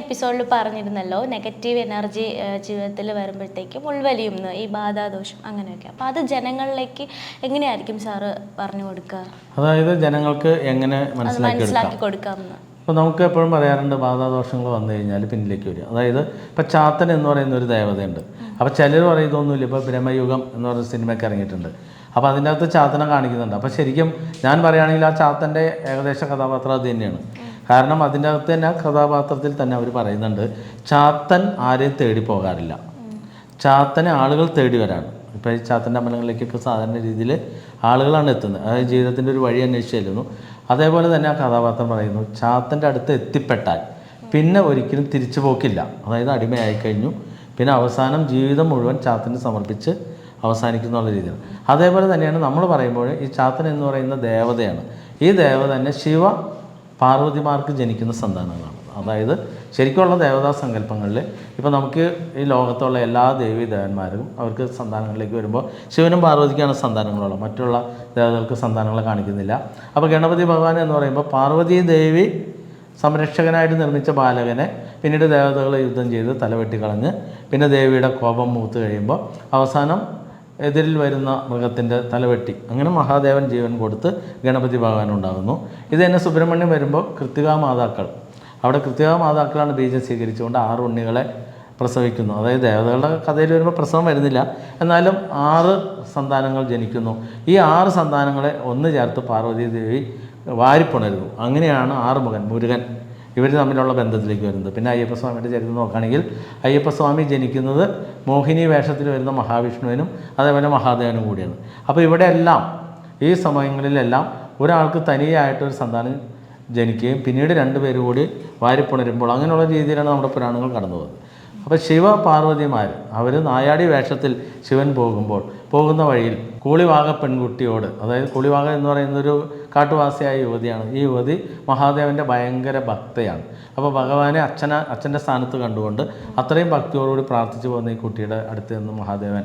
എപ്പിസോഡിൽ പറഞ്ഞിരുന്നല്ലോ negative energy ജീവിതത്തിൽ വരുമ്പോഴത്തേക്കും ഉൾവലിയും ഈ ബാധാദോഷം അങ്ങനെയൊക്കെ. അപ്പോൾ അത് ജനങ്ങളിലേക്ക് എങ്ങനെയായിരിക്കും സാറ് പറഞ്ഞു കൊടുക്കുക അതായത് ജനങ്ങൾക്ക് എങ്ങനെ മനസ്സിലാക്കി കൊടുക്കാം അപ്പോൾ നമുക്ക് എപ്പോഴും പറയാറുണ്ട് ബാധാദോഷങ്ങൾ വന്നു കഴിഞ്ഞാൽ പിന്നിലേക്ക് വരും അതായത് ഇപ്പം ചാത്തൻ എന്ന് പറയുന്ന ഒരു ദേവതയുണ്ട്. അപ്പോൾ ചിലർ പറയുന്നൊന്നുമില്ല ഇപ്പോൾ ബ്രഹ്മയുഗം എന്ന് പറഞ്ഞ സിനിമയൊക്കെ ഇറങ്ങിയിട്ടുണ്ട്. അപ്പോൾ അതിന്റെ അകത്ത് ചാത്തനെ കാണിക്കുന്നുണ്ട്. അപ്പോൾ ശരിക്കും ഞാൻ പറയുകയാണെങ്കിൽ ആ ചാത്തന്റെ ഏകദേശ കഥാപാത്രം അത് തന്നെയാണ്. കാരണം അതിന്റെ അകത്ത് തന്നെ കഥാപാത്രത്തിൽ തന്നെ അവർ പറയുന്നുണ്ട് ചാത്തൻ ആരെയും തേടി പോകാറില്ല. ചാത്തനെ ആളുകൾ തേടി വരാണ് ഇപ്പോൾ ഈ ചാത്തന്റെ അമ്പലങ്ങളിലേക്കൊക്കെ സാധാരണ രീതിയിൽ ആളുകളാണ് എത്തുന്നത്. അതായത് ജീവിതത്തിന്റെ ഒരു വഴി അന്വേഷിച്ച് ചെല്ലുന്നു അതേപോലെ തന്നെ ആ കഥാപാത്രം പറയുന്നു ചാത്തന്റെ അടുത്ത് എത്തിപ്പെട്ടാൽ പിന്നെ ഒരിക്കലും തിരിച്ചു പോക്കില്ല. അതായത് അടിമയായി കഴിഞ്ഞു പിന്നെ അവസാനം ജീവിതം മുഴുവൻ ചാത്തന് സമർപ്പിച്ച് അവസാനിക്കുന്നുള്ള രീതിയാണ് അതേപോലെ തന്നെയാണ് നമ്മൾ പറയുമ്പോൾ ഈ ചാത്തൻ എന്ന് പറയുന്ന ദേവതയാണ്. ഈ ദേവത തന്നെ ശിവ പാർവതിമാർക്ക് ജനിക്കുന്ന സന്താനങ്ങളാണ്. അതായത് ശരിക്കുള്ള ദേവതാ സങ്കല്പങ്ങളിൽ ഇപ്പോൾ നമുക്ക് ഈ ലോകത്തുള്ള എല്ലാ ദേവീ ദേവന്മാരും അവർക്ക് സന്താനങ്ങളിലേക്ക് വരുമ്പോൾ ശിവനും പാർവതിക്കാണ് സന്താനങ്ങളുള്ളത്. മറ്റുള്ള ദേവതകൾക്ക് സന്താനങ്ങളെ കാണിക്കുന്നില്ല. അപ്പോൾ ഗണപതി ഭഗവാൻ എന്ന് പറയുമ്പോൾ പാർവതി ദേവി സംരക്ഷകനായിട്ട് നിർമ്മിച്ച ബാലകനെ പിന്നീട് ദേവതകൾ യുദ്ധം ചെയ്ത് തലവെട്ടിക്കളഞ്ഞ് പിന്നെ ദേവിയുടെ കോപം മൂത്ത് കഴിയുമ്പോൾ അവസാനം എതിരിൽ വരുന്ന മൃഗത്തിന്റെ തലവെട്ടി. അങ്ങനെ മഹാദേവൻ ജീവൻ കൊടുത്ത് ഗണപതി ഭഗവാൻ ഉണ്ടാകുന്നു ഇത് തന്നെ സുബ്രഹ്മണ്യം വരുമ്പോൾ കൃത്തികാ മാതാക്കൾ അവിടെ കൃത്തികാ മാതാക്കളാണ് ബീജം സ്വീകരിച്ചുകൊണ്ട് ആറ് ഉണ്ണികളെ പ്രസവിക്കുന്നു. അതായത് ദേവതകളുടെ കഥയിൽ വരുമ്പോൾ പ്രസവം വരുന്നില്ല. എന്നാലും ആറ് സന്താനങ്ങൾ ജനിക്കുന്നു. ഈ ആറ് സന്താനങ്ങളെ ഒന്ന് ചേർത്ത് പാർവതി ദേവി വാരിപ്പുണരുന്നു. അങ്ങനെയാണ് ആറ് മുഖൻ മുരുകൻ. ഇവർ തമ്മിലുള്ള ബന്ധത്തിലേക്ക് വരുന്നത്. പിന്നെ അയ്യപ്പസ്വാമിയുടെ ചരിത്രം നോക്കുകയാണെങ്കിൽ അയ്യപ്പസ്വാമി ജനിക്കുന്നത് മോഹിനി വേഷത്തിൽ വരുന്ന മഹാവിഷ്ണുവിനും അതേപോലെ മഹാദേവനും കൂടിയാണ്. അപ്പോൾ ഇവിടെയെല്ലാം ഈ സമയങ്ങളിലെല്ലാം ഒരാൾക്ക് തനിയായിട്ടൊരു സന്താനം ജനിക്കുകയും പിന്നീട് രണ്ടുപേർ കൂടി വാരിപ്പുണരുമ്പോൾ അങ്ങനെയുള്ള രീതിയിലാണ് നമ്മുടെ പുരാണങ്ങൾ കടന്നു അപ്പോൾ ശിവ പാർവതിമാർ അവർ നായാടി വേഷത്തിൽ ശിവൻ പോകുമ്പോൾ പോകുന്ന വഴിയിൽ കൂളിവാക പെൺകുട്ടിയോട് അതായത് കൂളിവാക എന്ന് പറയുന്ന ഒരു കാട്ടുവാസിയായ യുവതിയാണ്. ഈ യുവതി മഹാദേവന്റെ ഭയങ്കര ഭക്തയാണ്. അപ്പോൾ ഭഗവാനെ അച്ഛന അച്ഛന്റെ സ്ഥാനത്ത് കണ്ടുകൊണ്ട് അത്രയും ഭക്തിയോടുകൂടി പ്രാർത്ഥിച്ചു പോകുന്ന ഈ കുട്ടിയുടെ അടുത്ത് നിന്ന് മഹാദേവൻ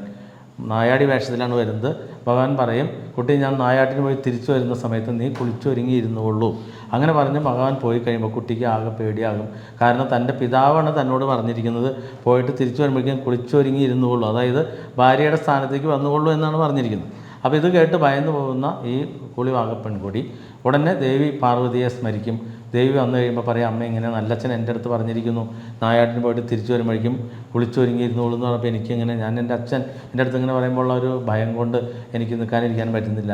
നായാടി വേഷത്തിലാണ് വരുന്നത്. ഭഗവാൻ പറയും കുട്ടി ഞാൻ നായാട്ടിന് പോയി തിരിച്ചു വരുന്ന സമയത്ത് നീ കുളിച്ചൊരുങ്ങി ഇരുന്നുകൊള്ളൂ അങ്ങനെ പറഞ്ഞ് ഭഗവാൻ പോയി കഴിയുമ്പോൾ കുട്ടിക്ക് ആകെ പേടിയാകും. കാരണം തന്റെ പിതാവാണ് തന്നോട് പറഞ്ഞിരിക്കുന്നത് പോയിട്ട് തിരിച്ചു വരുമ്പോഴേക്കും കുളിച്ചൊരുങ്ങി ഇരുന്നുകൊള്ളൂ അതായത് ഭാര്യയുടെ സ്ഥാനത്തേക്ക് വന്നുകൊള്ളൂ എന്നാണ് പറഞ്ഞിരിക്കുന്നത്. അപ്പോൾ ഇത് കേട്ട് ഭയന്നു പോകുന്ന ഈ കുളിവാക പെൺകുടി. ഉടനെ ദേവി പാർവതിയെ സ്മരിക്കും. ദേവി വന്നു കഴിയുമ്പോൾ പറയാം അമ്മ ഇങ്ങനെ നല്ലച്ഛൻ എന്റെ അടുത്ത് പറഞ്ഞിരിക്കുന്നു. നായാട്ടിന് പോയിട്ട് തിരിച്ചു വരുമ്പോഴേക്കും കുളിച്ചൊരുങ്ങിയിരുന്നോളൂ എന്ന് പറഞ്ഞപ്പോൾ എനിക്കിങ്ങനെ ഞാൻ എന്റെ അച്ഛൻ എന്റെ അടുത്ത് ഇങ്ങനെ പറയുമ്പോൾ ഉള്ള ഒരു ഭയം കൊണ്ട് എനിക്ക് നിൽക്കാനിരിക്കാൻ പറ്റുന്നില്ല.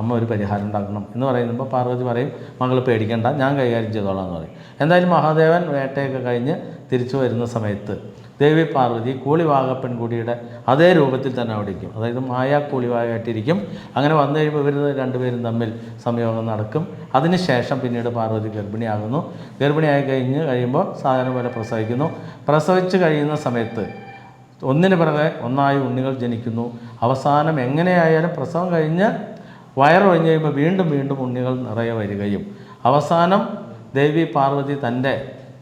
അമ്മ ഒരു പരിഹാരം ഉണ്ടാക്കണം എന്ന് പറയുമ്പോൾ പാർവതി പറയും മകൾ പേടിക്കേണ്ട ഞാൻ കൈകാര്യം ചെയ്തോളാം എന്ന് പറയും. എന്തായാലും മഹാദേവൻ വേട്ടയൊക്കെ കഴിഞ്ഞ് തിരിച്ചു വരുന്ന സമയത്ത് ദേവി പാർവതി കൂളിവാക പെൺകുടിയുടെ അതേ രൂപത്തിൽ തന്നെ അവിടെ ഇരിക്കും. അതായത് മായാ കൂളിവാകായിട്ടിരിക്കും അങ്ങനെ വന്നു കഴിയുമ്പോൾ ഇവർ രണ്ടുപേരും തമ്മിൽ സംയോഗം നടക്കും. അതിനുശേഷം പിന്നീട് പാർവതി ഗർഭിണിയാകുന്നു. ഗർഭിണിയായി കഴിഞ്ഞ് കഴിയുമ്പോൾ സാധാരണ പോലെ പ്രസവിക്കുന്നു. പ്രസവിച്ച് കഴിയുന്ന സമയത്ത് ഒന്നിന് പിറകെ ഒന്നായി ഉണ്ണികൾ ജനിക്കുന്നു. അവസാനം എങ്ങനെയായാലും പ്രസവം കഴിഞ്ഞ് വയറൊഴിഞ്ഞ് കഴിയുമ്പോൾ വീണ്ടും വീണ്ടും ഉണ്ണികൾ നിറയെ വരികയും. അവസാനം ദേവി പാർവതി തന്റെ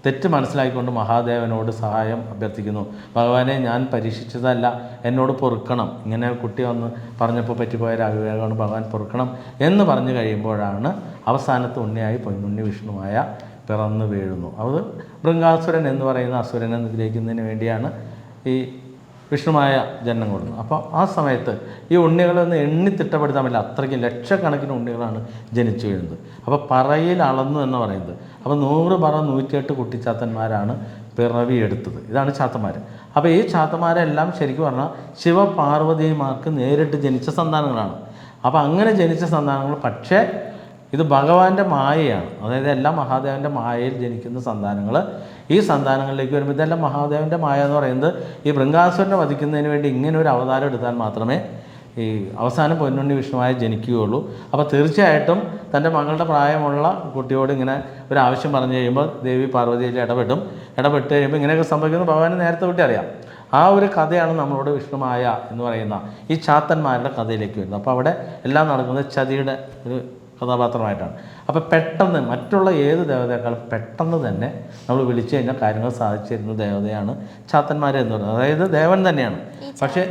തെറ്റ് മനസ്സിലാക്കിക്കൊണ്ട് മഹാദേവനോട് സഹായം അഭ്യർത്ഥിക്കുന്നു. ഭഗവാനെ ഞാൻ പരീക്ഷിച്ചതല്ല. എന്നോട് പൊറുക്കണം. ഇങ്ങനെ കുട്ടി വന്ന് പറഞ്ഞപ്പോൾ പറ്റിപ്പോയ ഒരു അവിവേകമാണ് ഭഗവാൻ പൊറുക്കണം എന്ന് പറഞ്ഞു കഴിയുമ്പോഴാണ് അവസാനത്ത് ഉണ്ണിയായി പൊന്നുണ്ണി വിഷ്ണുവായ പിറന്നു വീഴുന്നു. അത് ബൃങ്കാസുരൻ എന്ന് പറയുന്ന അസുരനെ നിഗ്രഹിക്കുന്നതിന് വേണ്ടിയാണ് ഈ വിഷ്ണുമായ ജന്മം കൊടുക്കുന്നു. അപ്പോൾ ആ സമയത്ത് ഈ ഉണ്ണികളൊന്ന് എണ്ണി തിട്ടപ്പെടുത്താൻ പറ്റില്ല. അത്രയ്ക്ക് ലക്ഷക്കണക്കിന് ഉണ്ണികളാണ് ജനിച്ചു വീഴുന്നത്. അപ്പോൾ പറയിൽ അളന്നു എന്ന് പറയുന്നത്. അപ്പോൾ നൂറ് പറ നൂറ്റിയെട്ട് കുട്ടിച്ചാത്തന്മാരാണ് പിറവി എടുത്തത്. ഇതാണ് ചാത്തന്മാർ അപ്പോൾ ഈ ചാത്തന്മാരെല്ലാം ശരിക്കും പറഞ്ഞാൽ ശിവപാർവതിമാർക്ക് നേരിട്ട് ജനിച്ച സന്താനങ്ങളാണ്. അപ്പോൾ അങ്ങനെ ജനിച്ച സന്താനങ്ങൾ പക്ഷേ ഇത് ഭഗവാന്റെ മായയാണ്. അതായത് എല്ലാം മഹാദേവന്റെ മായയിൽ ജനിക്കുന്ന സന്താനങ്ങൾ ഈ സന്താനങ്ങളിലേക്ക് വരുമ്പോൾ ഇതെല്ലാം മഹാദേവന്റെ മായ എന്ന് പറയുന്നത് ഈ ബൃങ്കാസുരനെ വധിക്കുന്നതിന് വേണ്ടി ഇങ്ങനെ ഒരു അവതാരം എടുത്താൽ മാത്രമേ ഈ അവസാനം പൊന്നുണ്ണി വിഷ്ണുവായി ജനിക്കുകയുള്ളൂ. അപ്പോൾ തീർച്ചയായിട്ടും തന്റെ മകളുടെ പ്രായമുള്ള കുട്ടിയോട് ഇങ്ങനെ ഒരു ആവശ്യം പറഞ്ഞു കഴിയുമ്പോൾ ദേവി പാർവതിയിൽ ഇടപെടും. ഇടപെട്ട് കഴിയുമ്പോൾ ഇങ്ങനെയൊക്കെ സംഭവിക്കുന്നത് ഭഗവാന് നേരത്തെ വിട്ടി അറിയാം. ആ ഒരു കഥയാണ് നമ്മളോട് വിഷ്ണുമായ എന്ന് പറയുന്ന ഈ ചാത്തന്മാരുടെ കഥയിലേക്ക് വരുന്നത്. അപ്പോൾ അവിടെ എല്ലാം നടക്കുന്നത് ചതിയുടെ ഒരു കഥാപാത്രമായിട്ടാണ്. അപ്പോൾ പെട്ടെന്ന് മറ്റുള്ള ഏത് ദേവതയെക്കാളും പെട്ടെന്ന് തന്നെ നമ്മൾ വിളിച്ചു കഴിഞ്ഞാൽ കാര്യങ്ങൾ സാധിച്ചു തരുന്ന ദേവതയാണ് ചാത്തന്മാർ എന്ന് പറയുന്നത്. അതായത് ദേവൻ തന്നെയാണ്. പക്ഷേ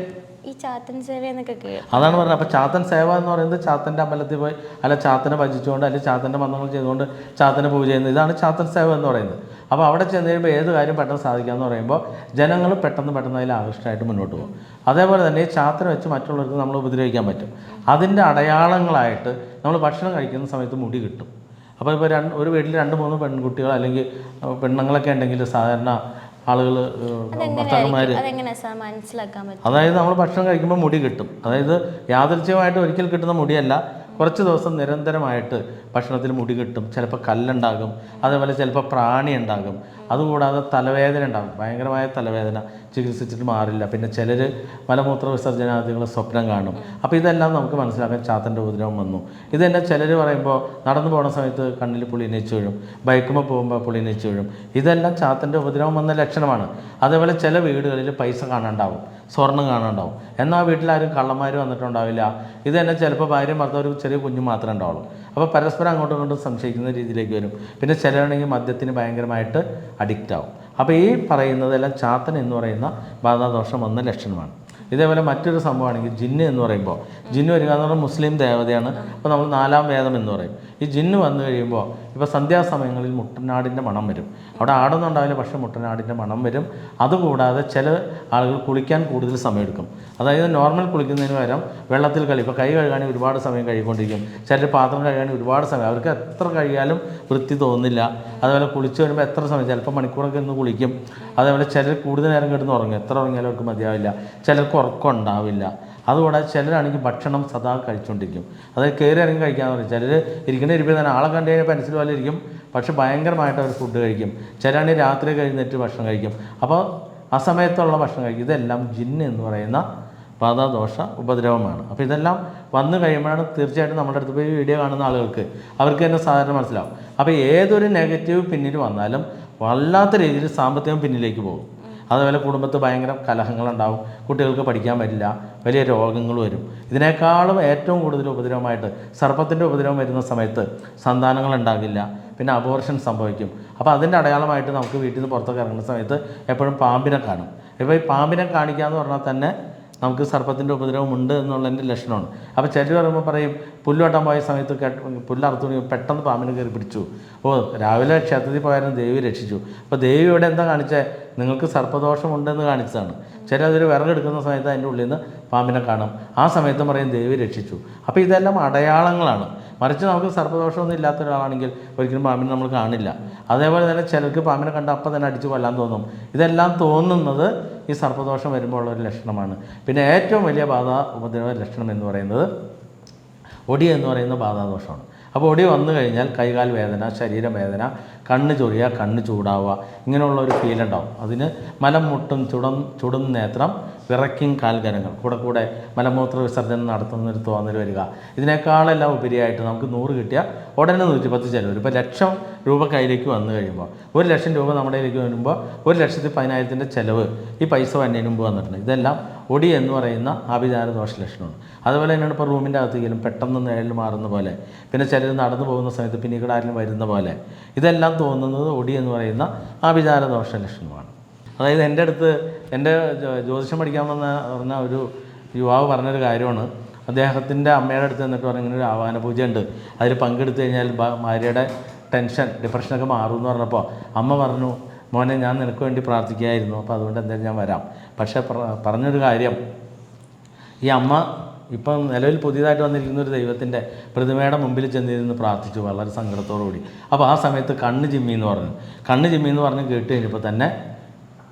ഈ ചാത്തൻ സേവ എന്നൊക്കെ അതാണ് പറഞ്ഞത്. അപ്പോൾ ചാത്തൻ സേവ എന്ന് പറയുന്നത് ചാത്തന്റെ അമ്പലത്തിൽ പോയി അല്ല ചാത്തനെ ഭജിച്ചുകൊണ്ട് അല്ലെങ്കിൽ ചാത്തന്റെ മന്ത്രങ്ങൾ ചെയ്തുകൊണ്ട് ചാത്തനെ പൂജ ചെയ്യുന്നത്. ഇതാണ് ചാത്തൻ സേവ എന്ന് പറയുന്നത്. അപ്പോൾ അവിടെ ചെന്ന് കഴിയുമ്പോൾ ഏത് കാര്യം പെട്ടെന്ന് സാധിക്കാമെന്ന് പറയുമ്പോൾ ജനങ്ങൾ പെട്ടെന്ന് പെട്ടെന്ന് അതിൽ ആകൃഷ്ടമായിട്ട് മുന്നോട്ട് പോകും. അതേപോലെ തന്നെ ഈ ചാത്ര വെച്ച് മറ്റുള്ളവർക്ക് നമ്മൾ ഉപദ്രവിക്കാൻ പറ്റും. അതിന്റെ അടയാളങ്ങളായിട്ട് നമ്മൾ ഭക്ഷണം കഴിക്കുന്ന സമയത്ത് മുടി കിട്ടും. അപ്പോൾ ഇപ്പോൾ രണ്ട് ഒരു വീട്ടിൽ രണ്ട് മൂന്ന് പെൺകുട്ടികൾ അല്ലെങ്കിൽ പെണ്ണുങ്ങളൊക്കെ ഉണ്ടെങ്കിൽ സാധാരണ ആളുകൾ ഭർത്താക്കന്മാർ അതായത് നമ്മൾ ഭക്ഷണം കഴിക്കുമ്പോൾ മുടി കിട്ടും. അതായത് യാദൃച്ഛികമായിട്ട് ഒരിക്കൽ കിട്ടുന്ന മുടിയല്ല കുറച്ച് ദിവസം നിരന്തരമായിട്ട് ഭക്ഷണത്തിൽ മുടി കിട്ടും. ചിലപ്പോൾ കല്ലുണ്ടാകും. അതേപോലെ ചിലപ്പോൾ പ്രാണി ഉണ്ടാകും അതുകൂടാതെ തലവേദന ഉണ്ടാകും ഭയങ്കരമായ തലവേദന. ചികിത്സിച്ചിട്ട് മാറില്ല. പിന്നെ ചിലർ മലമൂത്ര വിസർജനാദികൾ സ്വപ്നം കാണും. അപ്പോൾ ഇതെല്ലാം നമുക്ക് മനസ്സിലാക്കാൻ ചാത്തന്റെ ഉപദ്രവം വന്നു. ഇത് തന്നെ ചിലർ പറയുമ്പോൾ നടന്നു പോകുന്ന സമയത്ത് കണ്ണിൽ പുളിനേച്ച് വീഴും. ബൈക്കുമ്പോൾ പോകുമ്പോൾ പുളിനേച്ച് വീഴും. ഇതെല്ലാം ചാത്തന്റെ ഉപദ്രവം വന്ന ലക്ഷണമാണ്. അതേപോലെ ചില വീടുകളിൽ പൈസ കാണാണ്ടാവും. സ്വർണം കാണാണ്ടാവും. എന്നാൽ വീട്ടിലാരും കള്ളന്മാർ വന്നിട്ടുണ്ടാവില്ല. ഇത് തന്നെ ചിലപ്പോൾ ഭാര്യയും ഭർത്താവ് ഒരു ചെറിയ കുഞ്ഞു മാത്രമേ ഉണ്ടാവുള്ളൂ. അപ്പോൾ പരസ്പരം അങ്ങോട്ടും ഇങ്ങോട്ടും സംശയിക്കുന്ന രീതിയിലേക്ക് വരും. പിന്നെ ചിലരാണെങ്കിൽ മദ്യത്തിന് ഭയങ്കരമായിട്ട് അഡിക്റ്റ് ആവും. അപ്പോൾ ഈ പറയുന്നതെല്ലാം ചാത്തൻ എന്ന് പറയുന്ന ബാധാദോഷം വന്ന ലക്ഷണമാണ്. ഇതേപോലെ മറ്റൊരു സംഭവമാണെങ്കിൽ ജിന്ന് എന്ന് പറയുമ്പോൾ ജിന്ന് വരിക എന്ന് പറഞ്ഞാൽ മുസ്ലിം ദേവതയാണ്. അപ്പോൾ നമ്മൾ നാലാം വേദം എന്ന് പറയും. ഈ ജിന്ന് വന്നു കഴിയുമ്പോൾ ഇപ്പോൾ സന്ധ്യാസമയങ്ങളിൽ മുട്ടനാടിന്റെ മണം വരും. അവിടെ ആടൊന്നും ഉണ്ടാവില്ല പക്ഷേ മുട്ടനാടിന്റെ മണം വരും. അതുകൂടാതെ ചില ആളുകൾ കുളിക്കാൻ കൂടുതൽ സമയമെടുക്കും. അതായത് നോർമൽ കുളിക്കുന്നതിന് പകരം വെള്ളത്തിൽ കളി. ഇപ്പോൾ കൈ കഴുകാൻ ഒരുപാട് സമയം കഴുകിക്കൊണ്ടിരിക്കും. ചിലർ പാത്രം കഴുകാൻ ഒരുപാട് സമയം. അവർക്ക് എത്ര കഴിയാലും വൃത്തി തോന്നില്ല അതുപോലെ കുളിച്ച് വരുമ്പോൾ എത്ര സമയം? ചിലപ്പോൾ മണിക്കൂറൊക്കെ ഇന്ന് കുളിക്കും. അതേപോലെ ചിലർ കൂടുതൽ നേരം കിടന്ന് ഉറങ്ങും. എത്ര ഉറങ്ങിയാലും അവർക്ക് മതിയാവില്ല. ചിലർക്ക് ഉറക്കം ഉണ്ടാവില്ല. അതുകൂടാതെ ചിലരാണെങ്കിൽ ഭക്ഷണം സദാ കഴിച്ചുകൊണ്ടിരിക്കും അതായത് കയറി ഇറങ്ങി കഴിക്കാന്ന് പറയും. ചിലർ ഇരിക്കുന്ന ഇരിപ്പിൽ തന്നെ ആളെ കണ്ടു കഴിഞ്ഞാൽ പെൻസിൽ പോലെ ഇരിക്കും. പക്ഷെ ഭയങ്കരമായിട്ട് അവർ ഫുഡ് കഴിക്കും. ചിലരാണെങ്കിൽ രാത്രി കഴിഞ്ഞിട്ട് ഭക്ഷണം കഴിക്കും. അപ്പോൾ ആ സമയത്തുള്ള ഭക്ഷണം കഴിക്കും. ഇതെല്ലാം ജിന്ന് എന്ന് പറയുന്ന പാതാദോഷ ഉപദ്രവമാണ്. അപ്പോൾ ഇതെല്ലാം വന്നു കഴിയുമ്പോഴാണ് തീർച്ചയായിട്ടും നമ്മുടെ അടുത്ത് പോയി വീഡിയോ കാണുന്ന ആളുകൾക്ക് അവർക്ക് തന്നെ സാധാരണ മനസ്സിലാവും. അപ്പോൾ ഏതൊരു നെഗറ്റീവ് പിന്നിൽ വന്നാലും വല്ലാത്ത രീതിയിൽ സാമ്പത്തികം പിന്നിലേക്ക് പോകും. അതുപോലെ കുടുംബത്ത് ഭയങ്കര കലഹങ്ങളുണ്ടാവും കുട്ടികൾക്ക് പഠിക്കാൻ പറ്റില്ല വലിയ രോഗങ്ങൾ വരും. ഇതിനേക്കാളും ഏറ്റവും കൂടുതൽ ഉപദ്രവമായിട്ട് സർപ്പത്തിന്റെ ഉപദ്രവം വരുന്ന സമയത്ത് സന്താനങ്ങൾ ഉണ്ടാകില്ല പിന്നെ അബോർഷൻ സംഭവിക്കും. അപ്പോൾ അതിന്റെ അടയാളമായിട്ട് നമുക്ക് വീട്ടിൽ നിന്ന് പുറത്തൊക്കെ ഇറങ്ങുന്ന സമയത്ത് എപ്പോഴും പാമ്പിനെ കാണും. ഇപ്പോൾ ഈ പാമ്പിനെ കാണിക്കുക എന്ന് പറഞ്ഞാൽ തന്നെ നമുക്ക് സർപ്പത്തിന്റെ ഉപദ്രവം ഉണ്ട് എന്നുള്ളതിന്റെ ലക്ഷണമാണ്. അപ്പോൾ ചിലർ പറയുമ്പോൾ പറയും പുല്ല് പോയ സമയത്ത് പുല്ല് അറുത്തു തുടങ്ങി പെട്ടെന്ന് പാമ്പിനെ കയറി പിടിച്ചു. ഓ രാവിലെ ക്ഷേത്രത്തിൽ പോയാലും ദേവി രക്ഷിച്ചു. അപ്പോൾ ദേവി ഇവിടെ എന്താ കാണിച്ചേ? നിങ്ങൾക്ക് സർപ്പദോഷമുണ്ടെന്ന് കാണിച്ചതാണ്. ചില അതൊരു വിറകെടുക്കുന്ന സമയത്ത് അതിന്റെ ഉള്ളിൽ നിന്ന് പാമ്പിനെ കാണും. ആ സമയത്ത് പറയും ദേവി രക്ഷിച്ചു. അപ്പോൾ ഇതെല്ലാം അടയാളങ്ങളാണ്. മറിച്ച് നമുക്ക് സർപ്പദോഷമൊന്നും ഇല്ലാത്ത ഒരാളാണെങ്കിൽ ഒരിക്കലും പാമ്പിനെ നമ്മൾ കാണില്ല. അതേപോലെ തന്നെ ചിലർക്ക് പാമ്പിനെ കണ്ട അപ്പം തന്നെ അടിച്ച് കൊല്ലാൻ തോന്നും. ഇതെല്ലാം തോന്നുന്നത് ഈ സർപ്പദോഷം വരുമ്പോൾ ഉള്ള ഒരു ലക്ഷണമാണ്. പിന്നെ ഏറ്റവും വലിയ ബാധ ഉപദ്രവ ലക്ഷണം എന്ന് പറയുന്നത് ഒടി എന്ന് പറയുന്ന ബാധാദോഷമാണ്. അപ്പോൾ ഒടി വന്നു കഴിഞ്ഞാൽ കൈകാൽ വേദന ശരീരവേദന കണ്ണ് ചൊറിയുക കണ്ണ് ചൂടാവുക. ഇങ്ങനെയുള്ള ഒരു ഫീൽ ഉണ്ടാവും. അതിന് മലം മുട്ടും ചുടം ചുടും നേത്രം വിറയ്ക്കും കാൽകരങ്ങൾ കൂടെ കൂടെ മലമൂത്ര വിസർജനം നടത്തുന്നൊരു തോന്നൽ വരിക. ഇതിനേക്കാളെല്ലാം ഉപരിയായിട്ട് നമുക്ക് നൂറ് കിട്ടിയ ഉടനെ നൂറ്റി പത്ത് ചിലവ് ഇപ്പോൾ ലക്ഷം രൂപ കയ്യിലേക്ക് വന്നു കഴിയുമ്പോൾ ഒരു ലക്ഷം രൂപ നമ്മുടെ കയ്യിലേക്ക് വരുമ്പോൾ ഒരു ലക്ഷത്തി പതിനായിരത്തിന്റെ ചിലവ് ഈ പൈസ വന്നതിന് മുമ്പ് വന്നിട്ടുണ്ട്. ഇതെല്ലാം ഒടി എന്ന് പറയുന്ന ആഭിചാര ദോഷ ലക്ഷണമാണ്. അതുപോലെ തന്നെയാണ് ഇപ്പോൾ റൂമിന്റെ അകത്തേക്കും പെട്ടെന്ന് നിഴൽ മാറുന്ന പോലെ പിന്നെ ചിലർ നടന്നു പോകുന്ന സമയത്ത് പിന്നീട് ആരെങ്കിലും വരുന്ന പോലെ ഇതെല്ലാം തോന്നുന്നത് ഒടി എന്ന് പറയുന്ന ആഭിചാര ദോഷ ലക്ഷണമാണ്. അതായത് എന്റെ അടുത്ത് എന്റെ ജ്യോതിഷം പഠിക്കാൻ വന്ന പറഞ്ഞ ഒരു യുവാവ് പറഞ്ഞൊരു കാര്യമാണ്. അദ്ദേഹത്തിന്റെ അമ്മയുടെ അടുത്ത് നിന്നിട്ട് പറഞ്ഞ ഇങ്ങനെ ഒരു ആവാന പൂജ ഉണ്ട് അതിൽ പങ്കെടുത്തു കഴിഞ്ഞാൽ ഭാര്യയുടെ ടെൻഷൻ ഡിപ്രഷനൊക്കെ മാറും എന്ന് പറഞ്ഞപ്പോൾ അമ്മ പറഞ്ഞു മോനെ ഞാൻ നിനക്ക് വേണ്ടി പ്രാർത്ഥിക്കുകയായിരുന്നു. അപ്പോൾ അതുകൊണ്ട് എന്തായാലും ഞാൻ വരാം. പക്ഷേ പറഞ്ഞൊരു കാര്യം ഈ അമ്മ ഇപ്പം നിലവിൽ പുതിയതായിട്ട് വന്നിരിക്കുന്ന ഒരു ദൈവത്തിന്റെ പ്രതിമയുടെ മുമ്പിൽ ചെന്നിരുന്ന് പ്രാർത്ഥിച്ചു വളരെ സങ്കടത്തോടു കൂടി അപ്പോൾ ആ സമയത്ത് കണ്ണ് ചിമ്മി എന്ന് പറഞ്ഞു. കണ്ണ് ചിമ്മി എന്ന് പറഞ്ഞ് കേട്ട് കഴിഞ്ഞപ്പോൾ തന്നെ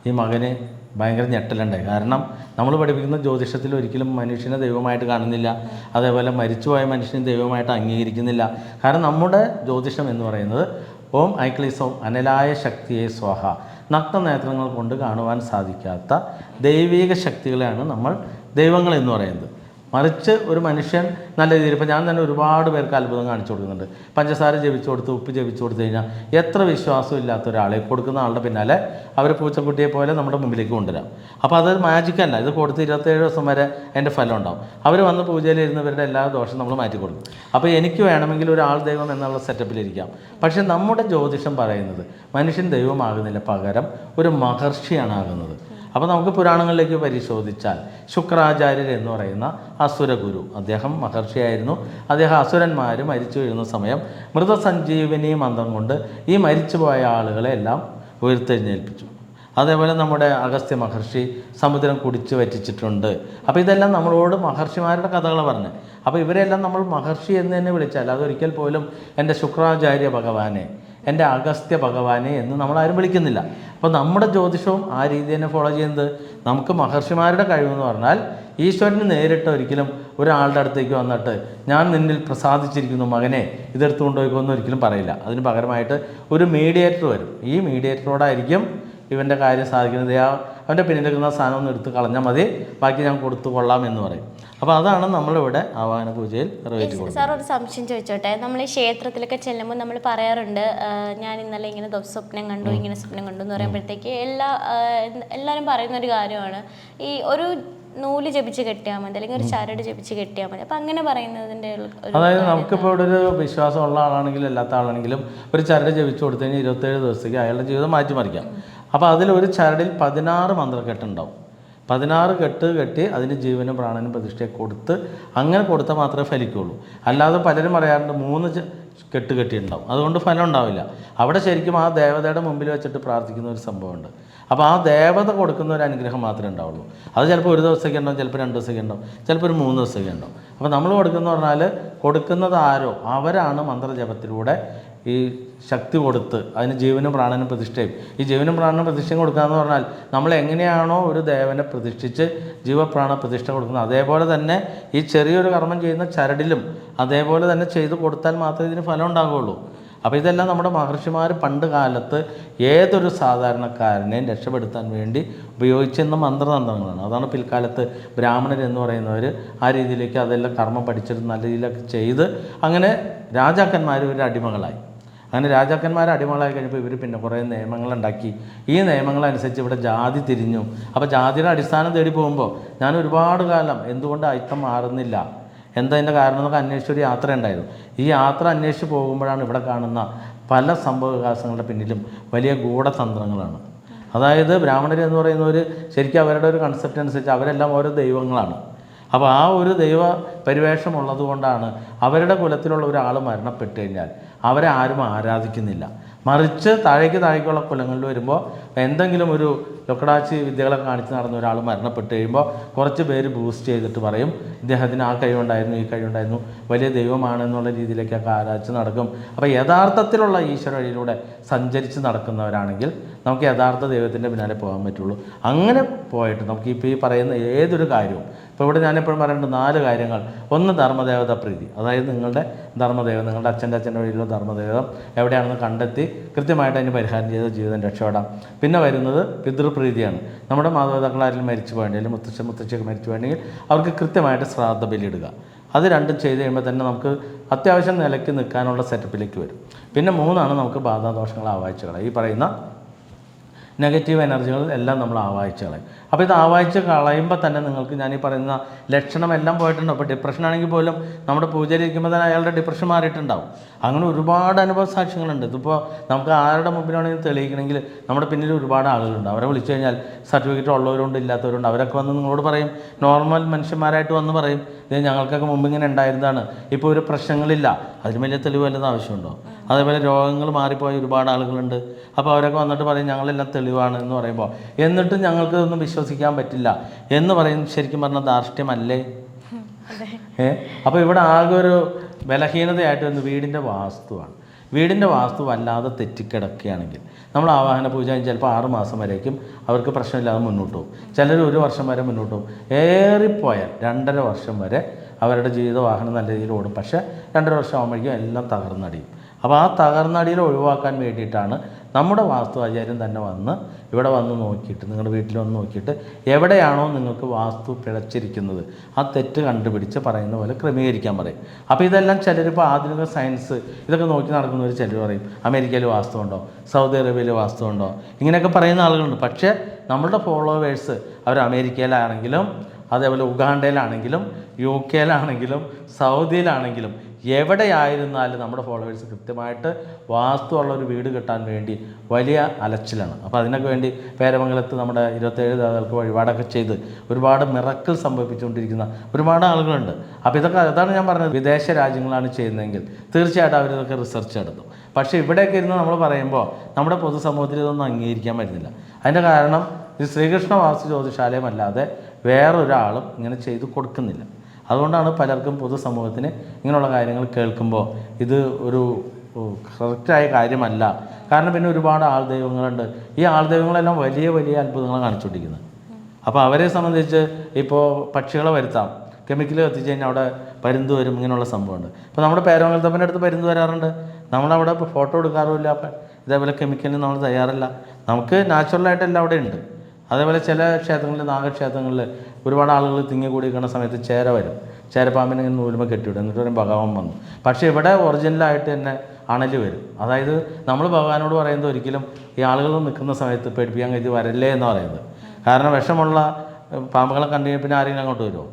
ഈ മകന് ഭയങ്കര ഞെട്ടലുണ്ടായി കാരണം നമ്മൾ പഠിപ്പിക്കുന്ന ജ്യോതിഷത്തിൽ ഒരിക്കലും മനുഷ്യനെ ദൈവമായിട്ട് കാണുന്നില്ല. അതേപോലെ മരിച്ചുപോയ മനുഷ്യനെ ദൈവമായിട്ട് അംഗീകരിക്കുന്നില്ല. കാരണം നമ്മുടെ ജ്യോതിഷം എന്ന് പറയുന്നത് ഓം ഐക്ലിസോം അനലായ ശക്തിയെ സ്വാഹ. നഗ്നനേത്രങ്ങൾ കൊണ്ട് കാണുവാൻ സാധിക്കാത്ത ദൈവിക ശക്തികളെയാണ് നമ്മൾ ദൈവങ്ങൾ എന്ന് പറയുന്നത്. മറിച്ച് ഒരു മനുഷ്യൻ നല്ല രീതിയിൽ ഇപ്പം ഞാൻ തന്നെ ഒരുപാട് പേർക്ക് അത്ഭുതം കാണിച്ചു കൊടുക്കുന്നുണ്ട്. പഞ്ചസാര ജപിച്ചു കൊടുത്ത് ഉപ്പ് ജപിച്ചു കൊടുത്തു കഴിഞ്ഞാൽ എത്ര വിശ്വാസം ഇല്ലാത്ത ഒരാളെ കൊടുക്കുന്ന ആളുടെ പിന്നാലെ അവർ പൂച്ചക്കുട്ടിയെ പോലെ നമ്മുടെ മുമ്പിലേക്ക് കൊണ്ടുവരാം. അപ്പോൾ അത് മാജിക്കല്ല ഇത് കൊടുത്ത് ഇരുപത്തേഴ് ദിവസം വരെ അതിന്റെ ഫലം ഉണ്ടാവും. അവർ വന്ന് പൂജയിൽ ഇരുന്നവരുടെ എല്ലാ ദോഷം നമ്മൾ മാറ്റി കൊടുക്കും. അപ്പോൾ എനിക്ക് വേണമെങ്കിൽ ഒരാൾ ദൈവം എന്നുള്ള സെറ്റപ്പിലിരിക്കാം പക്ഷേ നമ്മുടെ ജ്യോതിഷം പറയുന്നത് മനുഷ്യൻ ദൈവമാകുന്നില്ല പകരം ഒരു മഹർഷിയാണ് ആകുന്നത്. അപ്പോൾ നമുക്ക് പുരാണങ്ങളിലേക്ക് പരിശോധിച്ചാൽ ശുക്രാചാര്യർ എന്ന് പറയുന്ന അസുരഗുരു അദ്ദേഹം മഹർഷിയായിരുന്നു. അദ്ദേഹം അസുരന്മാർ മരിച്ചു വീഴുന്ന സമയം മൃതസഞ്ജീവനി മന്ത്രം കൊണ്ട് ഈ മരിച്ചുപോയ ആളുകളെ എല്ലാം ഉയർത്തെഴുന്നേൽപ്പിച്ചു. അതേപോലെ നമ്മുടെ അഗസ്ത്യ മഹർഷി സമുദ്രം കുടിച്ച് വറ്റിച്ചിട്ടുണ്ട്. അപ്പോൾ ഇതെല്ലാം നമ്മളോട് മഹർഷിമാരുടെ കഥകൾ പറഞ്ഞ്. അപ്പോൾ ഇവരെല്ലാം നമ്മൾ മഹർഷി എന്ന് തന്നെ വിളിച്ചാൽ അതൊരിക്കൽ പോലും എന്റെ ശുക്രാചാര്യ ഭഗവാനെ എന്റെ അഗസ്ത്യ ഭഗവാനെ എന്ന് നമ്മൾ ആരും വിളിക്കുന്നില്ല. അപ്പോൾ നമ്മുടെ ജ്യോതിഷവും ആ രീതി തന്നെ ഫോളോ ചെയ്യുന്നത് നമുക്ക് മഹർഷിമാരുടെ കഴിവെന്ന് പറഞ്ഞാൽ ഈശ്വരന് നേരിട്ട് ഒരിക്കലും ഒരാളുടെ അടുത്തേക്ക് വന്നിട്ട് ഞാൻ നിന്നിൽ പ്രസാദിച്ചിരിക്കുന്നു മകനെ ഇതെടുത്തു കൊണ്ടുപോയിക്കോന്ന് ഒരിക്കലും പറയില്ല. അതിന് പകരമായിട്ട് ഒരു മീഡിയേറ്റർ വരും. ഈ മീഡിയേറ്ററോടായിരിക്കും ഇവന്റെ കാര്യം സാധിക്കുന്നത്. അവന്റെ പിന്നിലിരിക്കുന്ന സാധനം ഒന്ന് എടുത്ത് കളഞ്ഞാൽ മതി. ബാക്കി ഞാൻ കൊടുത്തു കൊള്ളാം എന്ന് പറയും. അപ്പോൾ അതാണ് നമ്മളിവിടെ ആവാഹന പൂജയിൽ സാർ ഒരു സംശയം ചോദിച്ചോട്ടെ? നമ്മൾ ഈ ക്ഷേത്രത്തിലൊക്കെ ചെല്ലുമ്പോൾ നമ്മൾ പറയാറുണ്ട് ഞാൻ ഇന്നലെ ഇങ്ങനെ സ്വപ്നം കണ്ടു ഇങ്ങനെ സ്വപ്നം കണ്ടു എന്ന് പറയുമ്പോഴത്തേക്ക് എല്ലാ എല്ലാവരും പറയുന്ന ഒരു കാര്യമാണ് ഈ ഒരു നൂൽ ജപിച്ച് കെട്ടിയാൽ മതി അല്ലെങ്കിൽ ഒരു ചരട് ജപിച്ച് കെട്ടിയാൽ മതി. അപ്പം അങ്ങനെ പറയുന്നതിന്റെ അതായത് നമുക്കിപ്പോൾ ഇവിടെ ഒരു വിശ്വാസം ഉള്ള ആളാണെങ്കിലും അല്ലാത്ത ആളാണെങ്കിലും ഒരു ചരട് ജപിച്ചു കൊടുത്തു കഴിഞ്ഞാൽ ഇരുപത്തേഴ് ദിവസത്തേക്ക് അയാളുടെ ജീവിതം മാറ്റിമറിക്കാം. അപ്പോൾ അതിൽ ഒരു ചരടിൽ പതിനാറ് മന്ത്രക്കെട്ടുണ്ടാവും. പതിനാറ് കെട്ട് കെട്ടി അതിന് ജീവനും പ്രാണനും പ്രതിഷ്ഠയെ കൊടുത്ത് അങ്ങനെ കൊടുത്താൽ മാത്രമേ ഫലിക്കുള്ളൂ. അല്ലാതെ പലരും പറയാറുണ്ട് മൂന്ന് കെട്ട് കെട്ടിയിട്ടുണ്ടാവും. അതുകൊണ്ട് ഫലം ഉണ്ടാവില്ല. അവിടെ ശരിക്കും ആ ദേവതയുടെ മുമ്പിൽ വെച്ചിട്ട് പ്രാർത്ഥിക്കുന്ന ഒരു സംഭവമുണ്ട്. അപ്പോൾ ആ ദേവത കൊടുക്കുന്ന ഒരു അനുഗ്രഹം മാത്രമേ ഉണ്ടാവുള്ളൂ. അത് ചിലപ്പോൾ ഒരു ദിവസത്തേക്ക് ഉണ്ടാവും ചിലപ്പോൾ രണ്ട് ദിവസത്തേക്ക് ഉണ്ടാവും ചിലപ്പോൾ ഒരു മൂന്ന് ദിവസത്തേക്ക് ഉണ്ടാവും. അപ്പോൾ നമ്മൾ കൊടുക്കുന്ന പറഞ്ഞാൽ കൊടുക്കുന്നത് ആരോ? അവരാണ് മന്ത്രജപത്തിലൂടെ ഈ ശക്തി കൊടുത്ത് അതിന് ജീവനും പ്രാണനും പ്രതിഷ്ഠയും. ഈ ജീവനും പ്രാണനും പ്രതിഷ്ഠയും കൊടുക്കുക എന്ന് പറഞ്ഞാൽ നമ്മൾ എങ്ങനെയാണോ ഒരു ദേവനെ പ്രതിഷ്ഠിച്ച് ജീവപ്രാണ പ്രതിഷ്ഠ കൊടുക്കുന്നത്. അതേപോലെ തന്നെ ഈ ചെറിയൊരു കർമ്മം ചെയ്യുന്ന ചരടിലും അതേപോലെ തന്നെ ചെയ്ത് കൊടുത്താൽ മാത്രമേ ഇതിന് ഫലം ഉണ്ടാകുള്ളൂ. അപ്പോൾ ഇതെല്ലാം നമ്മുടെ മഹർഷിമാർ പണ്ട് കാലത്ത് ഏതൊരു സാധാരണക്കാരനെയും രക്ഷപ്പെടുത്താൻ വേണ്ടി ഉപയോഗിച്ചിരുന്ന മന്ത്രതന്ത്രങ്ങളാണ്. അതാണ് പിൽക്കാലത്ത് ബ്രാഹ്മണർ എന്ന് പറയുന്നവർ ആ രീതിയിലേക്ക് അതെല്ലാം കർമ്മം പഠിച്ചിട്ട് നല്ല രീതിയിലൊക്കെ ചെയ്ത് അങ്ങനെ രാജാക്കന്മാർ ഒരു അടിമകളായി. അങ്ങനെ രാജാക്കന്മാർ അടിമകളായി കഴിഞ്ഞപ്പോൾ ഇവർ പിന്നെ കുറേ നിയമങ്ങളുണ്ടാക്കി. ഈ നിയമങ്ങളനുസരിച്ച് ഇവിടെ ജാതി തിരിഞ്ഞു. അപ്പോൾ ജാതിയുടെ അടിസ്ഥാനം തേടി പോകുമ്പോൾ ഞാൻ ഒരുപാട് കാലം എന്തുകൊണ്ട് അയിത്തം മാറുന്നില്ല? എന്തതിന്റെ കാരണം എന്നൊക്കെ അന്വേഷിച്ച ഒരു യാത്ര ഉണ്ടായിരുന്നു. ഈ യാത്ര അന്വേഷിച്ച് പോകുമ്പോഴാണ് ഇവിടെ കാണുന്ന പല സംഭവ വികാസങ്ങളുടെ പിന്നിലും വലിയ ഗൂഢതന്ത്രങ്ങളാണ്. അതായത് ബ്രാഹ്മണർ എന്ന് പറയുന്നവർ ശരിക്കും അവരുടെ ഒരു കൺസെപ്റ്റ് അനുസരിച്ച് അവരെല്ലാം ഓരോ ദൈവങ്ങളാണ്. അപ്പോൾ ആ ഒരു ദൈവ പരിവേഷം ഉള്ളതുകൊണ്ടാണ് അവരുടെ കുലത്തിലുള്ള ഒരാൾ മരണപ്പെട്ട് കഴിഞ്ഞാൽ അവരെ ആരും ആരാധിക്കുന്നില്ല. മറിച്ച് താഴേക്ക് താഴേക്കുള്ള കുലങ്ങളിൽ വരുമ്പോൾ എന്തെങ്കിലും ഒരു ലൊക്കടാച്ചി വിദ്യകളെ കാണിച്ച് നടന്ന ഒരാൾ മരണപ്പെട്ട് കഴിയുമ്പോൾ കുറച്ച് പേര് ബൂസ്റ്റ് ചെയ്തിട്ട് പറയും ഇദ്ദേഹത്തിന് ആ കഴിവുണ്ടായിരുന്നു ഈ കഴിവുണ്ടായിരുന്നു വലിയ ദൈവമാണ് എന്നുള്ള രീതിയിലേക്കൊക്കെ ആരാധിച്ച് നടക്കും. അപ്പോൾ യഥാർത്ഥത്തിലുള്ള ഈശ്വര വഴിയിലൂടെ സഞ്ചരിച്ച് നടക്കുന്നവരാണെങ്കിൽ നമുക്ക് യഥാർത്ഥ ദൈവത്തിന്റെ പിന്നാലെ പോകാൻ പറ്റുള്ളൂ. അങ്ങനെ പോയിട്ട് നമുക്ക് ഇപ്പോൾ ഈ പറയുന്ന ഏതൊരു കാര്യവും ഇപ്പോൾ ഇവിടെ ഞാനെപ്പോഴും പറയേണ്ട നാല് കാര്യങ്ങൾ. ഒന്ന് ധർമ്മദേവത പ്രീതി. അതായത് നിങ്ങളുടെ ധർമ്മദേവത നിങ്ങളുടെ അച്ഛന്റെ അച്ഛന്റെ വഴിയിലുള്ള ധർമ്മദേവതം എവിടെയാണെന്ന് കണ്ടെത്തി കൃത്യമായിട്ട് അതിന് പരിഹാരം ചെയ്ത് ജീവിതം രക്ഷപ്പെടാം. പിന്നെ വരുന്നത് പിതൃപ്രീതിയാണ്. നമ്മുടെ മാതാപിതാക്കൾ ആരെങ്കിലും മരിച്ചു പോകേണ്ടി അല്ലെങ്കിൽ മുത്തച്ഛൻ മുത്തച്ഛയൊക്കെ മരിച്ചു പോകണമെങ്കിൽ അവർക്ക് കൃത്യമായിട്ട് ശ്രാദ്ധ ബലിയിടുക. അത് രണ്ടും ചെയ്ത് കഴിയുമ്പോൾ തന്നെ നമുക്ക് അത്യാവശ്യം നിലയ്ക്ക് നിൽക്കാനുള്ള സെറ്റപ്പിലേക്ക് വരും. പിന്നെ മൂന്നാണ് നമുക്ക് ബാധാദോഷങ്ങൾ ആവാഴ്ചകൾ ഈ പറയുന്ന നെഗറ്റീവ് എനർജികൾ എല്ലാം നമ്മൾ ആവാഹിച്ച് കളയും അപ്പോൾ ഇത് ആവാഹിച്ച് കളയുമ്പോൾ തന്നെ നിങ്ങൾക്ക് ഞാൻ ഈ പറയുന്ന ലക്ഷണം എല്ലാം പോയിട്ടുണ്ട് അപ്പോൾ ഡിപ്രഷൻ ആണെങ്കിൽ പോലും നമ്മുടെ പൂജയിലിരിക്കുമ്പോൾ തന്നെ അയാളുടെ ഡിപ്രഷൻ മാറിയിട്ടുണ്ടാവും. അങ്ങനെ ഒരുപാട് അനുഭവ സാക്ഷ്യങ്ങളുണ്ട്. ഇതിപ്പോൾ നമുക്ക് ആരുടെ മുമ്പിലാണെങ്കിൽ തെളിയിക്കണമെങ്കിൽ നമ്മുടെ പിന്നിൽ ഒരുപാട് ആളുകളുണ്ട്. അവരെ വിളിച്ചു കഴിഞ്ഞാൽ സർട്ടിഫിക്കറ്റ് ഉള്ളവരുണ്ട് ഇല്ലാത്തവരുണ്ട്. അവരൊക്കെ വന്ന് നിങ്ങളോട് പറയും. നോർമൽ മനുഷ്യന്മാരായിട്ട് വന്ന് പറയും. ഇത് ഞങ്ങൾക്കൊക്കെ മുമ്പ് ഇങ്ങനെ ഉണ്ടായിരുന്നതാണ്. ഇപ്പോൾ ഒരു പ്രശ്നങ്ങളില്ല. അതിന് വലിയ തെളിവ് വല്ലതും ആവശ്യമുണ്ടോ? അതേപോലെ രോഗങ്ങൾ മാറിപ്പോയ ഒരുപാട് ആളുകളുണ്ട്. അപ്പോൾ അവരൊക്കെ വന്നിട്ട് പറയും ഞങ്ങളെല്ലാം തെളിവാണ് എന്ന് പറയുമ്പോൾ എന്നിട്ടും ഞങ്ങൾക്ക് ഇതൊന്നും വിശ്വസിക്കാൻ പറ്റില്ല എന്ന് പറയുന്നത് ശരിക്കും പറഞ്ഞാൽ ധാർഷ്ട്യമല്ലേ? ഏ? അപ്പോൾ ഇവിടെ ആകെ ഒരു ബലഹീനതയായിട്ട് വന്ന് വീടിന്റെ വാസ്തുവാണ്. വീടിന്റെ വാസ്തു വല്ലാതെ തെറ്റിക്കിടക്കുകയാണെങ്കിൽ നമ്മൾ ആവാഹന പൂജ ചിലപ്പോൾ ആറ് മാസം വരേക്കും അവർക്ക് പ്രശ്നമില്ലാതെ മുന്നോട്ട് പോകും. ചിലർ ഒരു വർഷം വരെ മുന്നോട്ട് പോകും. ഏറിപ്പോയാൽ രണ്ടര വർഷം വരെ അവരുടെ ജീവിത വാഹനം നല്ല രീതിയിൽ ഓടും. പക്ഷേ രണ്ടര വർഷം ആകുമ്പോഴേക്കും എല്ലാം തകർന്നടിയും. അപ്പോൾ ആ തകർന്നടിയിൽ ഒഴിവാക്കാൻ വേണ്ടിയിട്ടാണ് നമ്മുടെ വാസ്തു ആചാര്യം തന്നെ വന്ന് ഇവിടെ വന്ന് നോക്കിയിട്ട് നിങ്ങളുടെ വീട്ടിൽ വന്ന് നോക്കിയിട്ട് എവിടെയാണോ നിങ്ങൾക്ക് വാസ്തു പിഴച്ചിരിക്കുന്നത് ആ തെറ്റ് കണ്ടുപിടിച്ച് പറയുന്ന പോലെ ക്രമീകരിക്കാൻ പറയും. അപ്പോൾ ഇതെല്ലാം ചിലരിപ്പോൾ ആധുനിക സയൻസ് ഇതൊക്കെ നോക്കി നടക്കുന്നവർ ചിലർ പറയും അമേരിക്കയിൽ വാസ്തു ഉണ്ടോ സൗദി അറേബ്യയിൽ വാസ്തു ഉണ്ടോ ഇങ്ങനെയൊക്കെ പറയുന്ന ആളുകളുണ്ട്. പക്ഷേ നമ്മളുടെ ഫോളോവേഴ്സ് അവർ അമേരിക്കയിലാണെങ്കിലും അതേപോലെ ഉഗാണ്ടയിലാണെങ്കിലും യു കെയിലാണെങ്കിലും സൗദിയിലാണെങ്കിലും എവിടെയായിരുന്നാലും നമ്മുടെ ഫോളോവേഴ്സ് കൃത്യമായിട്ട് വാസ്തുള്ള ഒരു വീട് കിട്ടാൻ വേണ്ടി വലിയ അലച്ചിലാണ്. അപ്പോൾ അതിനൊക്കെ വേണ്ടി പേരമംഗലത്ത് നമ്മുടെ ഇരുപത്തേഴ് ദാതാക്കൾക്ക് വഴിപാടൊക്കെ ചെയ്ത് ഒരുപാട് മിറക്കിൾ സംഭവിച്ചുകൊണ്ടിരിക്കുന്ന ഒരുപാട് ആളുകളുണ്ട്. അപ്പോൾ ഇതൊക്കെ അതാണ് ഞാൻ പറഞ്ഞത്. വിദേശ രാജ്യങ്ങളാണ് ചെയ്യുന്നതെങ്കിൽ തീർച്ചയായിട്ടും അവരിതൊക്കെ റിസർച്ച് നടത്തും. പക്ഷേ ഇവിടെയൊക്കെ ഇരുന്ന് നമ്മൾ പറയുമ്പോൾ നമ്മുടെ പൊതുസമൂഹത്തിൽ ഇതൊന്നും അംഗീകരിക്കാൻ പറ്റുന്നില്ല. അതിന്റെ കാരണം ഈ ശ്രീകൃഷ്ണ വാസ്തു ജ്യോതിശാലയമല്ലാതെ വേറൊരാളും ഇങ്ങനെ ചെയ്തു കൊടുക്കുന്നില്ല. അതുകൊണ്ടാണ് പലർക്കും പൊതുസമൂഹത്തിന് ഇങ്ങനെയുള്ള കാര്യങ്ങൾ കേൾക്കുമ്പോൾ ഇത് ഒരു കറക്റ്റായ കാര്യമല്ല. കാരണം പിന്നെ ഒരുപാട് ആൾ ദൈവങ്ങളുണ്ട് ഈ ആൾ ദൈവങ്ങളെല്ലാം വലിയ വലിയ അത്ഭുതങ്ങൾ കാണിച്ചുകൊണ്ടിരിക്കുന്നത്. അപ്പോൾ അവരെ സംബന്ധിച്ച് ഇപ്പോൾ പക്ഷികളെ വരുത്താം. കെമിക്കൽ കത്തിച്ച് കഴിഞ്ഞാൽ അവിടെ പരുന്ത് വരും ഇങ്ങനെയുള്ള സംഭവമുണ്ട്. അപ്പോൾ നമ്മുടെ പേരമംഗലത്തപ്പന്റെ അടുത്ത് പരുന്ത് വരാറുണ്ട്. നമ്മളവിടെ ഇപ്പോൾ ഫോട്ടോ എടുക്കാറുമില്ല. അപ്പം ഇതേപോലെ കെമിക്കലിന് നമ്മൾ തയ്യാറല്ല. നമുക്ക് നാച്ചുറലായിട്ടെല്ലാം അവിടെ ഉണ്ട് അതേപോലെ ചില ക്ഷേത്രങ്ങളിൽ നാഗക്ഷേത്രങ്ങളിൽ ഒരുപാട് ആളുകൾ തിങ്ങി കൂടി നിൽക്കുന്ന സമയത്ത് ചേര വരും. ചേരപ്പാമ്പിനെ ഇങ്ങനെ നൂലുമ്പോൾ കെട്ടിവിടും. എന്നിട്ട് പറയും ഭഗവാൻ വന്നു. പക്ഷേ ഇവിടെ ഒറിജിനലായിട്ട് തന്നെ അണൽ വരും. അതായത് നമ്മൾ ഭഗവാനോട് പറയുന്നത് ഒരിക്കലും ഈ ആളുകൾ നിൽക്കുന്ന സമയത്ത് പേടിപ്പിക്കാൻ കരുതി വരല്ലേ എന്ന് പറയുന്നത്. കാരണം വിഷമുള്ള പാമ്പുകളെ കണ്ടു കഴിഞ്ഞാൽ പിന്നെ ആരെങ്കിലും അങ്ങോട്ട് വരുമോ?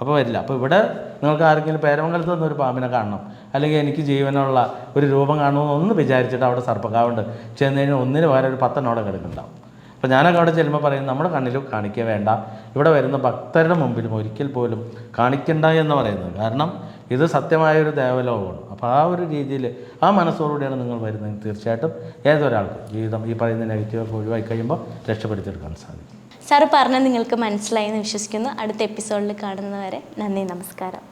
അപ്പോൾ വരില്ല. അപ്പോൾ ഇവിടെ നിങ്ങൾക്ക് ആരെങ്കിലും പേരമംഗലത്ത് നിന്ന് ഒരു പാമ്പിനെ കാണണം. അല്ലെങ്കിൽ എനിക്ക് ജീവനുള്ള ഒരു രൂപം കാണണമെന്ന് ഒന്ന് വിചാരിച്ചിട്ട് അവിടെ സർപ്പക്കാവുണ്ട്. ചെന്ന് ഒന്നിന് പകരം ഒരു പത്തെണ്ണം അവിടെ കിടക്കുന്നുണ്ടാവും. അപ്പോൾ ഞാനൊക്കെ അവിടെ ചെല്ലുമ്പോൾ പറയും നമ്മുടെ കണ്ണിലും കാണിക്കുക വേണ്ട. ഇവിടെ വരുന്ന ഭക്തരുടെ മുമ്പിലും ഒരിക്കൽ പോലും കാണിക്കണ്ട എന്ന് പറയുന്നത് കാരണം ഇത് സത്യമായൊരു ദേവലോകമാണ്. അപ്പോൾ ആ ഒരു രീതിയിൽ ആ മനസ്സോടുകൂടിയാണ് നിങ്ങൾ വരുന്നത് തീർച്ചയായിട്ടും ഏതൊരാൾക്കും ജീവിതം ഈ പറയുന്ന നെഗറ്റീവൊക്കെ ഒഴിവായി കഴിയുമ്പോൾ രക്ഷപ്പെടുത്തിയെടുക്കാൻ സാധിക്കും. സാറ് പറഞ്ഞത് നിങ്ങൾക്ക് മനസ്സിലായി എന്ന് വിശ്വസിക്കുന്നു. അടുത്ത എപ്പിസോഡിൽ കാണുന്നവരെ നന്ദി നമസ്കാരം.